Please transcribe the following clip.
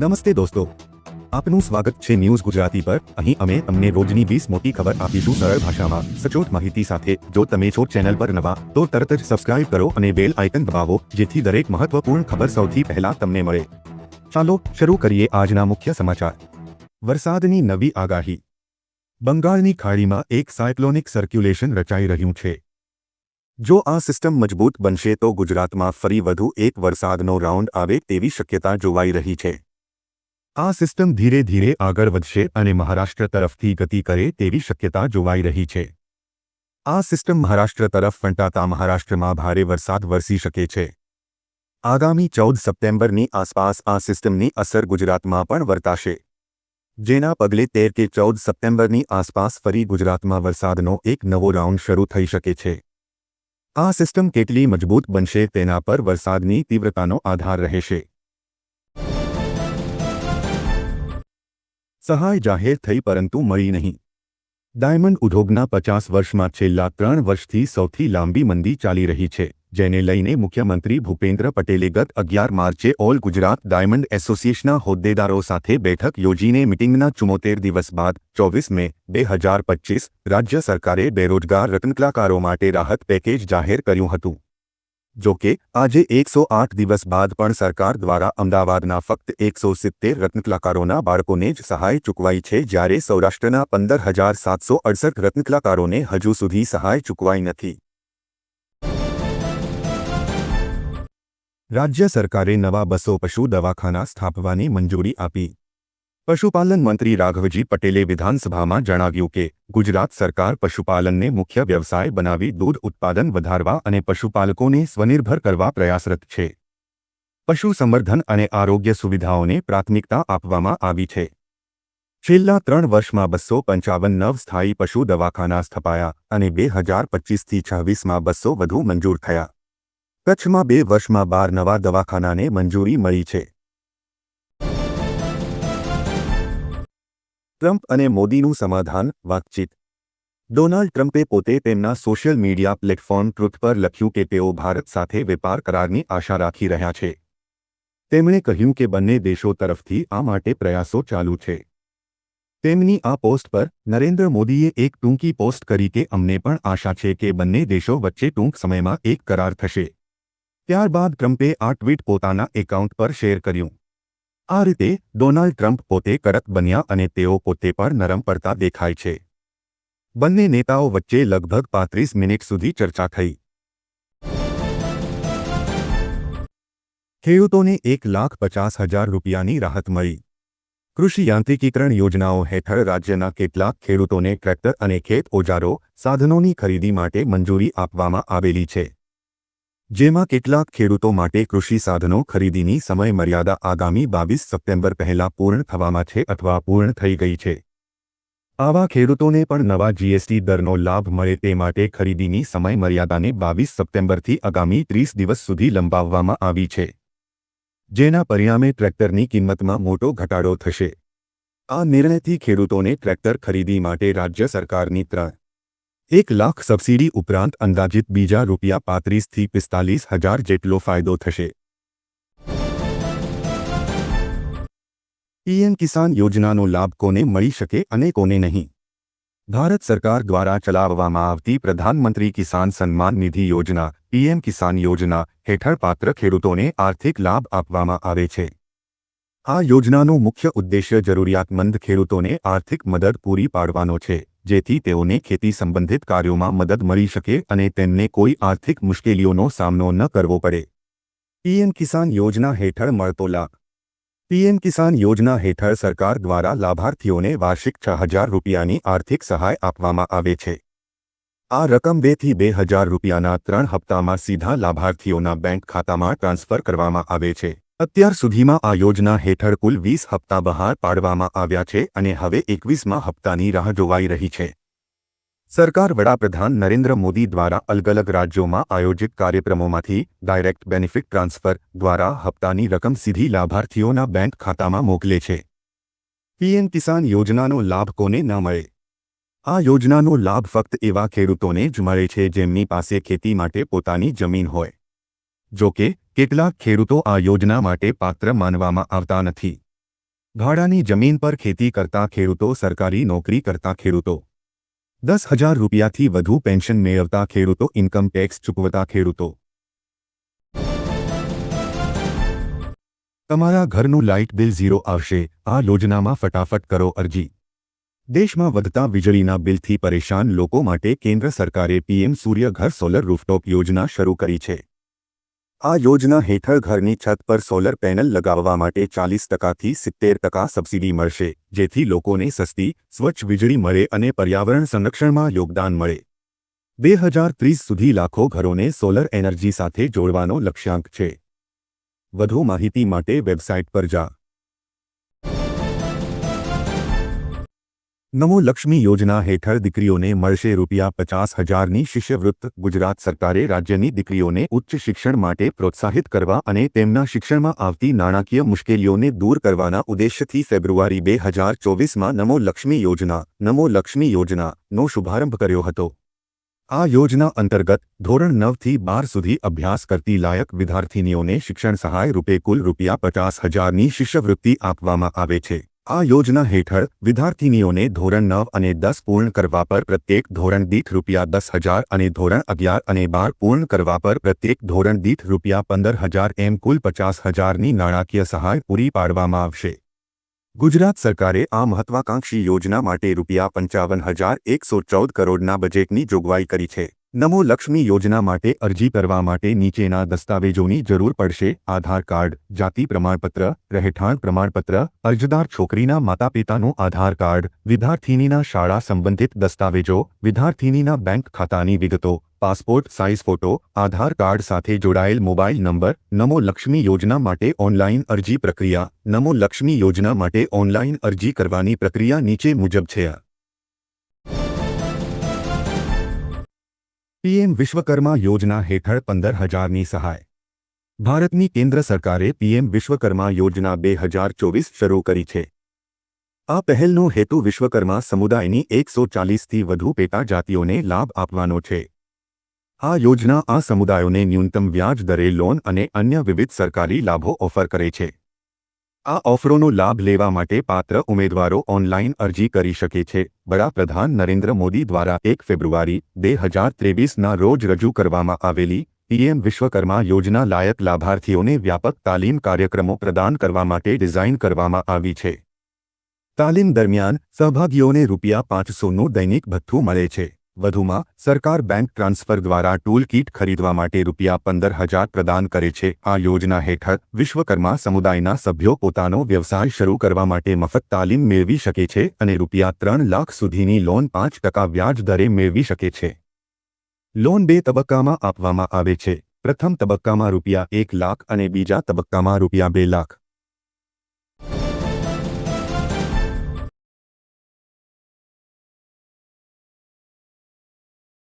નમસ્તે દોસ્તો. આપનું સ્વાગત છે ન્યૂઝ ગુજરાતી પર. અહીં અમે તમને રોજની વીસ મોટી ખબર આપીશું સરળ ભાષામાં. સચોટ માહિતી સાથે જો તમે છો ચેનલ પર નવા, તો તરત જ સબસ્ક્રાઇબ કરો અને બેલ આઇકન દબાવો, જેથી દરેક મહત્વપૂર્ણ ખબર સૌથી પહેલા તમને મળે. ચાલો શરૂ કરીએ આજના મુખ્ય સમાચાર. વરસાદની નવી આગાહી. બંગાળની ખાડીમાં એક સાયક્લોનિક સર્ક્યુલેશન રચાઈ રહ્યું છે. જો આ સિસ્ટમ મજબૂત બનશે તો ગુજરાતમાં ફરી વધુ એક વરસાદનો રાઉન્ડ આવે તેવી શક્યતા જોવાઈ રહી છે. આ સિસ્ટમ ધીરે ધીરે આગળ વધશે અને મહારાષ્ટ્ર તરફથી ગતિ કરે તેવી શક્યતા જોવાઈ રહી છે. આ સિસ્ટમ મહારાષ્ટ્ર તરફ ફંટાતા મહારાષ્ટ્રમાં ભારે વરસાદ વરસી શકે છે. આગામી ચૌદ સપ્ટેમ્બરની આસપાસ આ સિસ્ટમની અસર ગુજરાતમાં પણ વર્તાશે. જેના પગલે તેર કે ચૌદ સપ્ટેમ્બરની આસપાસ ફરી ગુજરાતમાં વરસાદનો એક નવો રાઉન્ડ શરૂ થઈ શકે છે. આ સિસ્ટમ કેટલી મજબૂત બનશે તેના પર વરસાદની તીવ્રતાનો આધાર રહેશે. સહાય જાહેર થઈ પરંતુ મળી નહીં. ડાયમંડ ઉદ્યોગના પચાસ વર્ષમાં છેલ્લા ત્રણ વર્ષથી સૌથી લાંબી મંદી ચાલી રહી છે, જેને લઈને મુખ્યમંત્રી ભૂપેન્દ્ર પટેલે ગત અગિયાર માર્ચે ઓલ ગુજરાત ડાયમંડ એસોસિએશનના હોદ્દેદારો સાથે બેઠક યોજીને મિટિંગના ચુમોતેર દિવસ બાદ, ચોવીસ મે, બે હજાર પચીસ, રાજ્ય સરકારે બેરોજગાર રત્નકલાકારો માટે રાહત પેકેજ જાહેર કર્યું હતું. જો કે, આજે એકસો આઠ દિવસ બાદ પણ સરકાર દ્વારા અમદાવાદના ફક્ત એકસો સિત્તેર રત્નકલાકારોના બાળકોને જ સહાય ચૂકવાઈ છે જ્યારે સૌરાષ્ટ્રના પંદર હજાર સાતસો અડસઠ રત્નકલાકારોને હજુ સુધી સહાય ચૂકવાઈ નથી. રાજ્ય સરકારે નવા બસો પશુ દવાખાના સ્થાપવાની મંજૂરી આપી. પશુપાલન મંત્રી રાઘવજી પટેલે વિધાનસભામાં જણાવ્યું કે, ગુજરાત સરકાર પશુપાલનને મુખ્ય વ્યવસાય બનાવી દૂધ ઉત્પાદન વધારવા અને પશુપાલકોને સ્વનિર્ભર કરવા પ્રયાસરત છે. પશુ સંવર્ધન અને આરોગ્ય સુવિધાઓને પ્રાથમિકતા આપવામાં આવી છે. છેલ્લા ત્રણ વર્ષમાં બસો પંચાવન નવ સ્થાયી પશુ દવાખાના સ્થપાયા અને બે હજાર પચીસથી છવ્વીસમાં બસો વધુ મંજૂર થયા. કચ્છમાં બે વર્ષમાં બાર નવા દવાખાનાને મંજૂરી મળી છે. ટ્રમ્પ અને મોદીનું સમાધાન, વાતચીત. ડોનાલ્ડ ટ્રમ્પે પોતે તેમના સોશિયલ મીડિયા પ્લેટફોર્મ ટ્રુથ પર લખ્યું કે તેઓ ભારત સાથે વેપાર કરારની આશા રાખી રહ્યા છે. તેમણે કહ્યું કે બંને દેશો તરફથી આ માટે પ્રયાસો ચાલુ છે. તેમની આ પોસ્ટ પર, નરેન્દ્ર મોદીએ એક ટૂંકી પોસ્ટ કરી કે અમને પણ આશા છે કે બંને દેશો વચ્ચે ટૂંક સમયમાં એક કરાર થશે. ત્યારબાદ ટ્રમ્પે આ ટ્વીટ પોતાના એકાઉન્ટ પર શેર કર્યું. આ રીતે ડોનાલ્ડ ટ્રમ્પ પોતે કડક બન્યા અને તેઓ પોતે પણ નરમ પડતા દેખાય છે. બંને નેતાઓ વચ્ચે લગભગ પાંત્રીસ મિનિટ સુધી ચર્ચા થઈ. ખેડૂતોને એક લાખ પચાસ હજાર રૂપિયાની રાહત મળી. કૃષિ યાંત્રિકીકરણ યોજનાઓ હેઠળ રાજ્યના કેટલાક ખેડૂતોને ટ્રેક્ટર અને ખેત ઓજારો સાધનોની ખરીદી માટે મંજૂરી આપવામાં આવેલી છે. જેમાં કેટલાક ખેડૂતો માટે કૃષિ સાધનો ખરીદીની સમય મર્યાદા આગામી બાવીસ સપ્ટેમ્બર પહેલા પૂર્ણ થવામાં છે અથવા પૂર્ણ થઈ ગઈ છે. આવા ખેડૂતોને પણ નવા જીએસટી દરનો લાભ મળે તે માટે ખરીદીની સમય મર્યાદાને બાવીસ સપ્ટેમ્બરથી આગામી ત્રીસ દિવસ સુધી લંબાવવામાં આવી છે. જેના પરિણામે ટ્રેક્ટરની કિંમતમાં મોટો ઘટાડો થશે. આ નિર્ણયથી ખેડૂતોને ટ્રેક્ટર ખરીદી માટે રાજ્ય સરકારની ત્રણ એક લાખ સબસિડી ઉપરાંત અંદાજિત બીજા રૂપિયા પાંત્રીસથી પિસ્તાલીસ હજાર જેટલો ફાયદો થશે. પીએમ કિસાન યોજનાનો લાભ કોને મળી શકે અને કોને નહીં? ભારત સરકાર દ્વારા ચલાવવામાં આવતી પ્રધાનમંત્રી કિસાન સન્માન નિધિ યોજના, પીએમ કિસાન યોજના હેઠળ પાત્ર ખેડૂતોને આર્થિક લાભ આપવામાં આવે છે. આ યોજનાનો મુખ્ય ઉદ્દેશ્ય જરૂરિયાતમંદ ખેડૂતોને આર્થિક મદદ પૂરી પાડવાનો છે. જેથી તેઓને ખેતી સંબંધિત કાર્યોમાં મદદ મળી શકે અને તેમને કોઈ આર્થિક મુશ્કેલીઓનો સામનો ન કરવો પડે. પીએમ કિસાન યોજના હેઠળ મળતો લાભ. પીએમ કિસાન યોજના હેઠળ સરકાર દ્વારા લાભાર્થીઓને વાર્ષિક છ હજાર રૂપિયાની આર્થિક સહાય આપવામાં આવે છે. આ રકમ બેથી બે હજાર રૂપિયાના ત્રણ હપ્તામાં સીધા લાભાર્થીઓના બેંક ખાતામાં ટ્રાન્સફર કરવામાં આવે છે. અત્યાર સુધીમાં આ યોજના હેઠળ કુલ વીસ હપ્તા બહાર પાડવામાં આવ્યા છે અને હવે એકવીસમાં હપ્તાની રાહ જોવાઈ રહી છે. સરકાર વડાપ્રધાન નરેન્દ્ર મોદી દ્વારા અલગ અલગ રાજ્યોમાં આયોજિત કાર્યક્રમોમાંથી ડાયરેક્ટ બેનિફિટ ટ્રાન્સફર દ્વારા હપ્તાની રકમ સીધી લાભાર્થીઓના બેંક ખાતામાં મોકલે છે. પીએમ કિસાન યોજનાનો લાભ કોને ન મળે? આ યોજનાનો લાભ ફક્ત એવા ખેડૂતોને જ મળે છે જેમની પાસે ખેતી માટે પોતાની જમીન હોય. જો કે કેટલાક ખેડૂતો આ યોજના માટે પાત્ર માનવામાં આવતા નથી. ભાડાની જમીન પર ખેતી કરતા ખેડૂતો સરકારી નોકરી કરતા ખેડૂતો. દસ હજાર રૂપિયાથી વધુ પેન્શન મેળવતા ખેડૂતો ઇન્કમ ટેક્સ ચૂકવતા ખેડૂતો. તમારા ઘરનું લાઇટ બિલ ઝીરો આવશે, આ યોજનામાં ફટાફટ કરો અરજી. દેશમાં વધતા વીજળીના બિલથી પરેશાન લોકો માટે કેન્દ્ર સરકારે પીએમ સૂર્ય ઘર સોલર રૂફટોપ યોજના શરૂ કરી છે. આ યોજના હેઠળ ઘરની છત પર સોલર પેનલ લગાવવા માટે ચાલીસ ટકાથી સિત્તેર ટકા સબસિડી મળશે, જેથી લોકોને સસ્તી, સ્વચ્છ વીજળી મળે અને પર્યાવરણ સંરક્ષણમાં યોગદાન મળે. બે હજાર ત્રીસ સુધી લાખો ઘરોને સોલર એનર્જી સાથે જોડવાનો લક્ષ્યાંક છે. વધુ માહિતી માટે વેબસાઇટ પર જા. નમો લક્ષ્મી યોજના હેઠળ દીકરીઓને મળશે રૂપિયા પચાસ હજારની શિષ્યવૃત્ત. ગુજરાત સરકારે રાજ્યની દીકરીઓને ઉચ્ચ શિક્ષણ માટે પ્રોત્સાહિત કરવા અને તેમના શિક્ષણમાં આવતી નાણાકીય મુશ્કેલીઓને દૂર કરવાના ઉદ્દેશ્યથી ફેબ્રુઆરી બે હજાર ચોવીસમાં નમો લક્ષ્મી યોજના, નમો લક્ષ્મી યોજનાનો શુભારંભ કર્યો હતો. આ યોજના અંતર્ગત ધોરણ નવથી બાર સુધી અભ્યાસ કરતી લાયક વિદ્યાર્થીનીઓને શિક્ષણ સહાય રૂપે કુલ રૂપિયા પચાસ હજારની શિષ્યવૃત્તિ આપવામાં આવે છે. આ યોજના હેઠળ વિદ્યાર્થીનીઓને ધોરણ નવ અને દસ પૂર્ણ કરવા પર પ્રત્યેક ધોરણ દીઠ રૂપિયા દસ હજાર અને ધોરણ અગિયાર અને બાર પૂર્ણ કરવા પર પ્રત્યેક ધોરણ દીઠ રૂપિયા પંદર હજાર એમ કુલ પચાસ હજારની નાણાકીય સહાય પૂરી પાડવામાં આવશે. ગુજરાત સરકારે આ મહત્વાકાંક્ષી યોજના માટે રૂપિયા પંચાવન હજાર એકસો ચૌદ કરોડના બજેટની જોગવાઈ કરી છે. નમો લક્ષ્મી યોજના માટે અરજી કરવા માટે નીચેના દસ્તાવેજોની જરૂર પડશે. આધાર કાર્ડ, જાતિ પ્રમાણપત્ર, રહેઠાણ પ્રમાણપત્ર, અરજદાર છોકરીના માતાપિતાનું આધાર કાર્ડ, વિદ્યાર્થીનીના શાળા સંબંધિત દસ્તાવેજો, વિદ્યાર્થીનીના બેંક ખાતાની વિગતો, passport size photo, Aadhaar card સાથે જોડાયેલ મોબાઈલ નંબર, નમો લક્ષ્મી યોજના માટે ઓનલાઈન અરજી પ્રક્રિયા, નમો લક્ષ્મી યોજના માટે ઓનલાઈન અરજી કરવાની પ્રક્રિયા નીચે મુજબ છે. પીએમ વિશ્વકર્મા યોજના હેઠળ પંદર હજારની સહાય. ભારતની કેન્દ્ર સરકારે પીએમ વિશ્વકર્મા યોજના બે હજાર ચોવીસ શરૂ કરી છે. આ પહેલનો હેતુ વિશ્વકર્મા સમુદાયની એકસો ચાલીસથી વધુ પેટા જાતિઓને લાભ આપવાનો છે. આ યોજના આ સમુદાયોને ન્યૂનતમ વ્યાજ દરે લોન અને અન્ય વિવિધ સરકારી લાભો ઓફર કરે છે. આ ઓફરોનો લાભ લેવા માટે પાત્ર ઉમેદવારો ઓનલાઈન અરજી કરી શકે છે. વડાપ્રધાન નરેન્દ્ર મોદી દ્વારા એક ફેબ્રુઆરી, બે હજાર ત્રેવીસના રોજ રજૂ કરવામાં આવેલી પીએમ વિશ્વકર્મા યોજના લાયક લાભાર્થીઓને વ્યાપક તાલીમ કાર્યક્રમો પ્રદાન કરવા માટે ડિઝાઇન કરવામાં આવી છે. તાલીમ દરમિયાન સહભાગીઓને રૂપિયા પાંચસોનું દૈનિક ભથ્થું મળે છે. વધુમાં, સરકાર બેંક ટ્રાન્સફર દ્વારા ટૂલ કીટ ખરીદવા માટે રૂપિયા પંદર હજાર પ્રદાન કરે છે. આ યોજના હેઠળ વિશ્વકર્મા સમુદાયના સભ્યો પોતાનો વ્યવસાય શરૂ કરવા માટે મફત તાલીમ મેળવી શકે છે અને રૂપિયા ત્રણ લાખ સુધીની લોન પાંચ ટકા વ્યાજ દરે મેળવી શકે છે. લોન બે તબક્કામાં આપવામાં આવે છે. પ્રથમ તબક્કામાં રૂપિયા એક લાખ અને બીજા તબક્કામાં રૂપિયા બે લાખ.